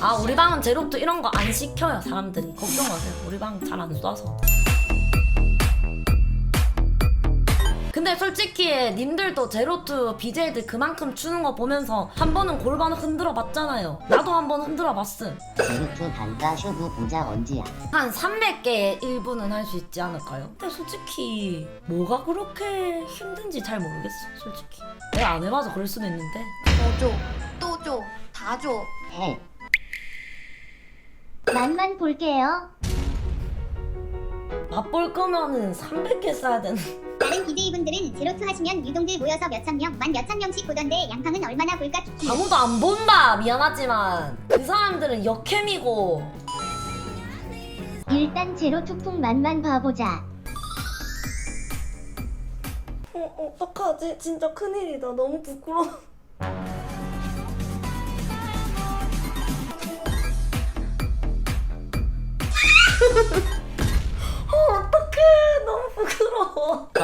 아 우리 방은 제로투 이런 거 안 시켜요 사람들이. 걱정 마세요. 우리 방 잘 안 쏴서 근데 솔직히 님들도 제로투 BJ들 그만큼 추는 거 보면서 한 번은 골반 흔들어 봤잖아요 나도 한 번 흔들어 봤음 제로투 반가 쇼부 보자 언제야 한 300개 1분은 할수 있지 않을까요? 근데 솔직히 뭐가 그렇게 힘든지 잘 모르겠어 솔직히 내가 안 해봐서 그럴 수도 있는데 더 줘, 또 줘, 다 줘. 해 맛만 볼게요. 맛볼 거면은 300개 써야 되는 다른 BJ분들은 제로투 하시면 유동들 모여서 몇천 명, 만 몇천 명씩 보던데 양팡은 얼마나 볼까 키키. 아무도 안 본다 미안하지만 그 사람들은 역캠이고 일단 제로 투풍 맛만 봐보자. 어, 어떡하지? 진짜 큰일이다 너무 부끄러워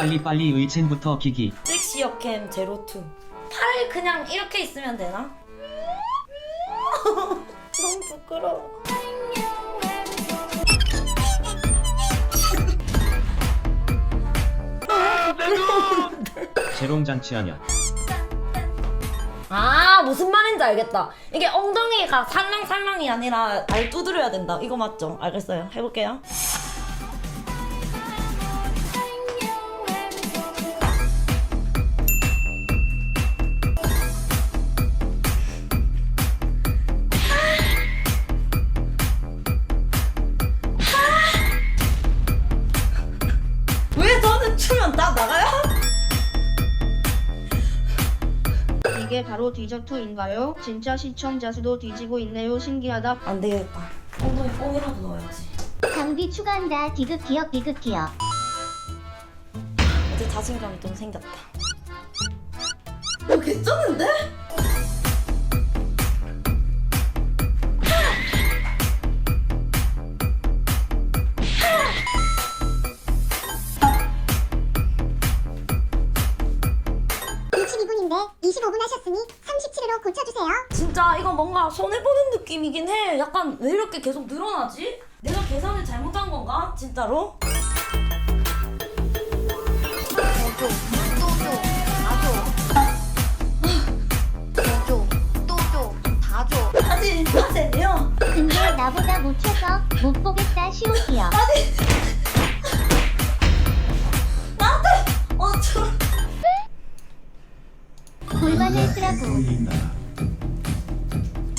빨리빨리 의첸부터 기기. 섹시 역캠 제로투. 팔 그냥 이렇게 있으면 되나? 너무 부끄러워. 재롱잔치 하냐 아 무슨 말인지 알겠다. 이게 엉덩이가 살랑살랑이 아니라 발 두드려야 된다. 이거 맞죠? 알겠어요. 해볼게요 추면 다 나가요? 이게 바로 디저트인가요? 진짜 시청자 수도 뒤지고 있네요. 신기하다. 안 되겠다 엉덩이 뽕이라도 넣어야지 장비 추가한다. 디귿 기억 디귿 기억. 이제 자신감이 좀 생겼다. 어, 괜찮은데? 2분인데 25분 하셨으니 37회로 고쳐주세요. 진짜 이거 뭔가 손해보는 느낌이긴 해. 약간 왜 이렇게 계속 늘어나지? 내가 계산을 잘못한 건가? 진짜로? 아니, 하세요. 근데 나보다 못 쳐서 못 보겠다. 기억. 나한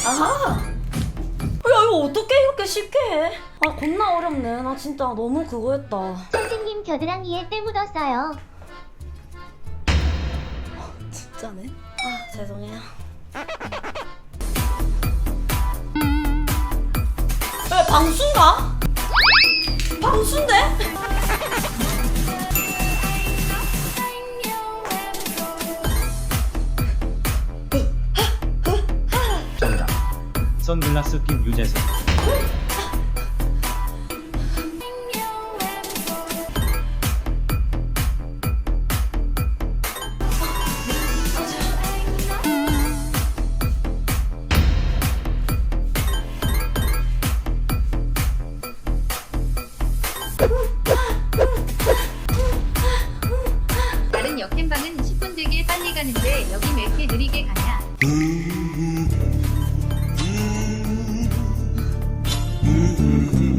아하! 야, 이거 어떻게 이렇게 쉽게 해? 아, 겁나 어렵네. 나 진짜 너무 그거였다. 선생님 겨드랑이에 때 묻었어요. 진짜네? 아, 죄송해요. 왜 방수인가? 방수인데? 선글라스 낀 유재석 다른 역행방은 10분 되게 빨리 가는데 여기 왜 이렇게 느리게 가냐? mm-hmm.